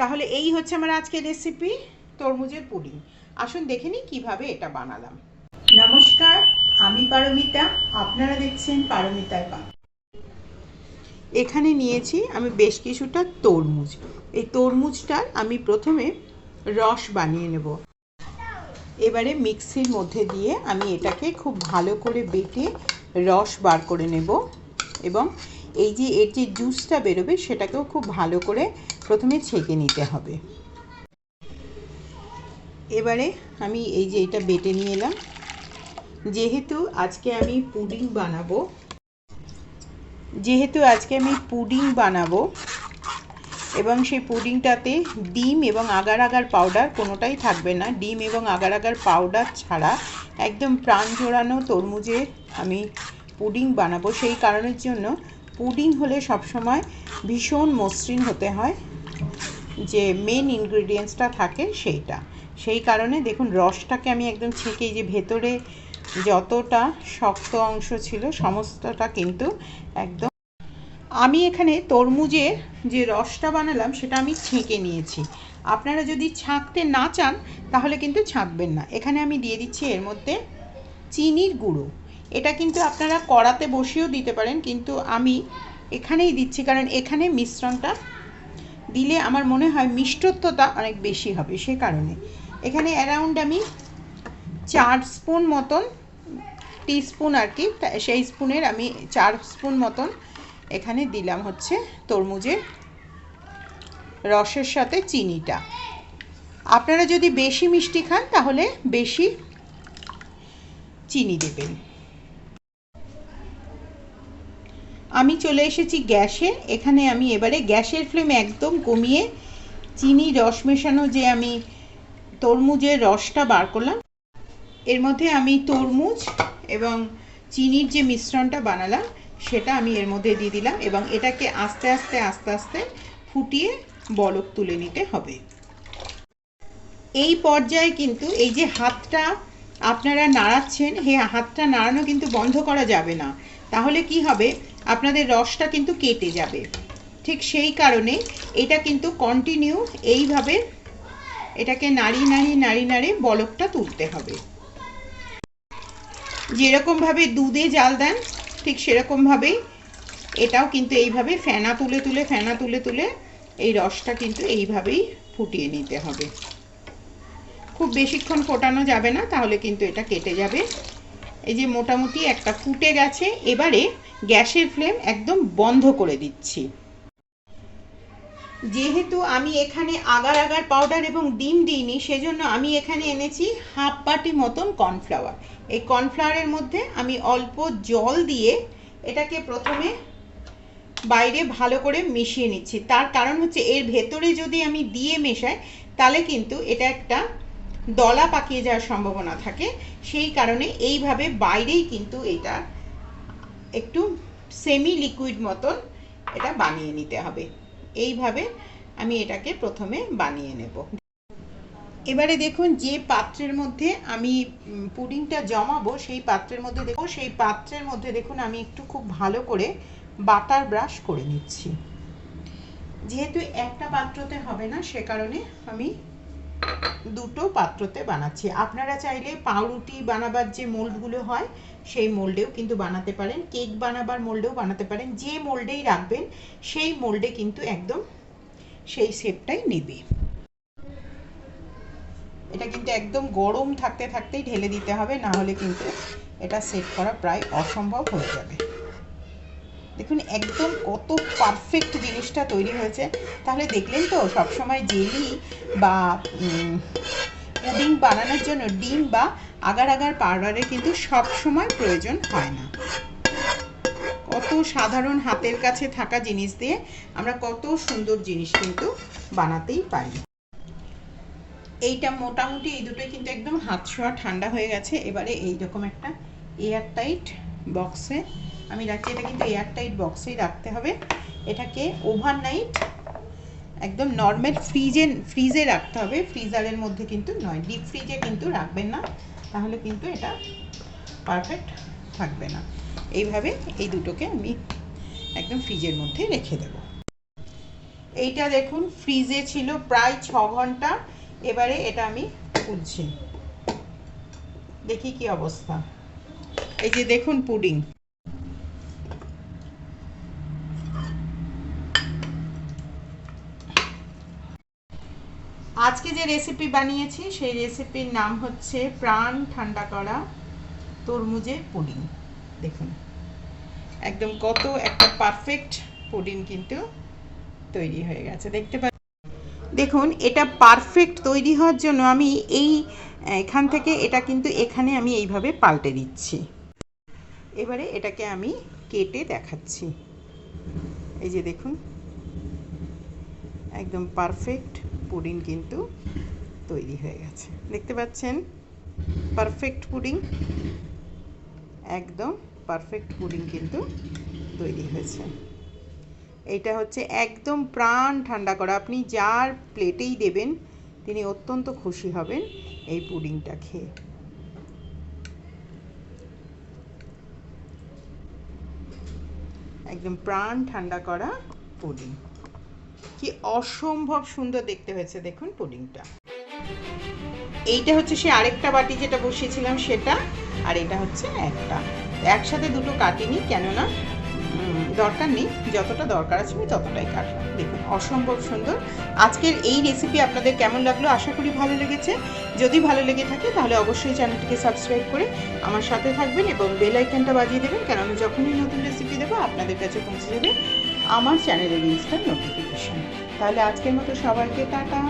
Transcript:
তাহলে এই হচ্ছে আমার আজকের রেসিপি তরমুজের পুডিং। আসুন দেখে নিই কীভাবে এটা বানালাম। নমস্কার আমি পারমিতা আপনারা দেখছেন পারমিতার পা। এখানে নিয়েছি আমি বেশ কিছুটা তরমুজ। এই তরমুজটার আমি প্রথমে রস বানিয়ে নেব। এবারে মিক্সির মধ্যে দিয়ে আমি এটাকে খুব ভালো করে বেটে রস বার করে নেব এবং এই যে এর যে জুসটা বেরোবে সেটাকেও খুব ভালো করে প্রথমে ছেঁকে নিতে হবে। এবারে আমি এই যে এটা বেটে নিয়ে এলাম। যেহেতু আজকে আমি পুডিং বানাবো, যেহেতু আজকে আমি পুডিং বানাবো, এবং সেই পুডিংটাতে ডিম এবং আগার আগার পাউডার কোনোটাই থাকবে না। ডিম এবং আগার আগার পাউডার ছাড়া একদম প্রাণ জোড়ানো তরমুজে আমি পুডিং বানাবো সেই কারণের জন্য পুডিং হলে সবসময় ভীষণ মসৃণ হতে হয়। যে মেন ইনগ্রিডিয়েন্টসটা থাকে সেইটা। সেই কারণে দেখুন, রসটাকে আমি একদম ছেঁকে যে ভেতরে যতটা শক্ত অংশ ছিল সমস্তটা কিন্তু একদম আমি এখানে তরমুজের যে রসটা বানালাম, সেটা আমি ছেঁকে নিয়েছি। আপনারা যদি ছাঁকতে না চান, তাহলে কিন্তু ছাঁকবেন না। এখানে আমি দিয়ে দিচ্ছি এর মধ্যে চিনির গুঁড়ো। এটা কিন্তু আপনারা কড়াতে বসিয়েও দিতে পারেন, কিন্তু আমি এখানেই দিচ্ছি, কারণ এখানে মিশ্রণটা দিলে আমার মনে হয় মিষ্টত্বতা অনেক বেশি হবে, সে কারণে। এখানে অ্যারাউন্ড আমি চার স্পুন মতন, টিস্পুন আর কি সেই স্পুনের আমি চার স্পুন মতন এখানে দিলাম হচ্ছে তরমুজের রসের সাথে চিনিটা। আপনারা যদি বেশি মিষ্টি খান, তাহলে বেশি চিনি দেবেন। আমি চলে এসেছি গ্যাসে। এখানে আমি এবারে গ্যাসের ফ্লেম একদম কমিয়ে চিনি, রস মেশানো যে আমি তরমুজের রসটা বার করলাম। এর মধ্যে আমি তরমুজ এবং চিনির যে মিশ্রণটা বানালাম, সেটা আমি এর মধ্যে দিয়ে দিলাম এবং এটাকে আস্তে আস্তে আস্তে আস্তে ফুটিয়ে বলক তুলে নিতে হবে। এই পর্যায়ে কিন্তু এই যে হাতটা আপনারা নাড়াচ্ছেন, হে, হাতটা নাড়ানো কিন্তু বন্ধ করা যাবে না। তাহলে কি হবে? আপনাদের রসটা কিন্তু কেটে যাবে। ঠিক সেই কারণে এটা কিন্তু কন্টিনিউ এইভাবে এটাকে নাড়ি নাড়ি নাড়ি নাড়ি বলকটা তুলতে হবে। যেরকমভাবে দুধে জাল দেন, ঠিক সেরকমভাবেই এটাও কিন্তু এইভাবে ফেনা তুলে তুলে, ফেনা তুলে তুলে এই রসটা কিন্তু এইভাবেই ফুটিয়ে নিতে হবে। খুব বেশিক্ষণ ফোটানো যাবে না, তাহলে কিন্তু এটা কেটে যাবে। এই যে মোটামুটি একটা ফুটে গেছে, এবারে গ্যাসের ফ্লেম একদম বন্ধ করে দিচ্ছি। যেহেতু আমি এখানে আগার আগার পাউডার এবং ডিম দিইনি, সেজন্য আমি এখানে এনেছি হাফ বাটি মতন কর্নফ্লাওয়ার। এই কর্নফ্লাওয়ারের মধ্যে আমি অল্প জল দিয়ে এটাকে প্রথমে বাইরে ভালো করে মিশিয়ে নিচ্ছি। তার কারণ হচ্ছে এর ভেতরে যদি আমি দিয়ে মেশাই, তাহলে কিন্তু এটা একটা দলা পাকিয়ে যাওয়ার সম্ভাবনা থাকে, সেই কারণে এইভাবে বাইরেই কিন্তু এটা একটু সেমি লিকুইড মতন এটা বানিয়ে নিতে হবে। এইভাবে আমি এটাকে প্রথমে বানিয়ে নেব। এবারে দেখুন যে পাত্রের মধ্যে আমি পুডিংটা জমাবো, সেই পাত্রের মধ্যে দেখো, সেই পাত্রের মধ্যে দেখুন আমি একটু খুব ভালো করে বাটার ব্রাশ করে নিচ্ছি। যেহেতু একটা পাত্রতে হবে না, সে কারণে আমি দুটো পাত্রতে বানাচ্ছি। আপনারা চাইলে পাউরুটি বানাবার যে মোল্ডগুলো হয়, সেই মোল্ডেও কিন্তু বানাতে পারেন। কেক বানাবার মোল্ডেও বানাতে পারেন। যে মোল্ডেই রাখবেন, সেই মোল্ডে কিন্তু একদম সেই শেপটাই নেবে। এটা কিন্তু একদম গরম থাকতে থাকতেই ঢেলে দিতে হবে, না হলে কিন্তু এটা সেট করা প্রায় অসম্ভব হয়ে যাবে। দেখুন, একদম কত পারফেক্ট জিনিসটা তৈরি হয়েছে। তাহলে দেখলেন তো, সবসময় জেলি বা পুডিং বানানোর জন্য ডিম বা আগার আগার পাউডারের কিন্তু সব সময় প্রয়োজন হয় না। কত সাধারণ হাতের কাছে থাকা জিনিস দিয়ে আমরা কত সুন্দর জিনিস কিন্তু বানাতেই পারি। এইটা মোটামুটি এই দুটোই কিন্তু একদম হাত ছোঁয়া ঠান্ডা হয়ে গেছে। এবারে এইরকম একটা এয়ার টাইট বক্সে আমি রাখছি, এটা কিন্তু এয়ারটাইট বক্সেই রাখতে হবে। এটাকে ওভারনাইট একদম নর্মাল ফ্রিজে ফ্রিজে রাখতে হবে। ফ্রিজারের মধ্যে কিন্তু নয় ডিপ ফ্রিজে কিন্তু রাখবেন না। তাহলে কিন্তু এটা পারফেক্ট থাকবে না। এইভাবে এই দুটোকে আমি একদম ফ্রিজের মধ্যে রেখে দেব। এইটা দেখুন ফ্রিজে ছিল প্রায় ছ ঘণ্টা। এবারে এটা আমি খুলছি। দেখি কি অবস্থা। এই যে দেখুন পুডিং আজকে যে রেসিপি বানিয়েছি, সেই রেসিপির নাম হচ্ছে প্রাণ ঠান্ডা করা তরমুজের পুডিং। দেখুন। একদম কত একটা পারফেক্ট পুডিং কিন্তু তৈরি হয়ে গেছে। দেখতে পাচ্ছেন দেখুন, এটা পারফেক্ট তৈরি হওয়ার জন্য আমি এই এখান থেকে এটা কিন্তু এখানে আমি এইভাবে পাল্টে দিচ্ছি। এবারে এটাকে আমি কেটে দেখাচ্ছি। এই যে দেখুন, একদম পারফেক্ট পুডিং কিন্তু তৈরি হয়ে গেছে। দেখতে পাচ্ছেন? পারফেক্ট পুডিং একদম পারফেক্ট পুডিং কিন্তু তৈরি হয়েছে। এইটা হচ্ছে একদম প্রাণ ঠান্ডা করা। আপনি যার প্লেটেই দেবেন, তিনি অত্যন্ত খুশি হবেন এই পুডিংটা খেয়ে। একদম প্রাণ ঠান্ডা করা পুডিং। কি অসম্ভব সুন্দর দেখতে হয়েছে দেখুন পুডিংটা। এইটা হচ্ছে সে আরেকটা বাটি যেটা বসিয়েছিলাম সেটা, আর এটা হচ্ছে একটা। একসাথে দুটো কাটিনি, কেননা দরকার নেই, যতটা দরকার আছে আমি ততটাই কাটলাম। দেখুন, অসম্ভব সুন্দর। আজকের এই রেসিপি আপনাদের কেমন লাগল? আশা করি ভালো লেগেছে। যদি ভালো লেগে থাকে, তাহলে অবশ্যই চ্যানেলটিকে সাবস্ক্রাইব করে আমার সাথে থাকবেন এবং বেল আইকনটা বাজিয়ে দেবেন কারণ আমি যখনই নতুন রেসিপি দেবো, আপনাদের কাছে পৌঁছে যাবে আমার চ্যানেলের ইনস্ট্যান্ট নোটিফিকেশন তাহলে আজকের মতো সবাইকে টাটা।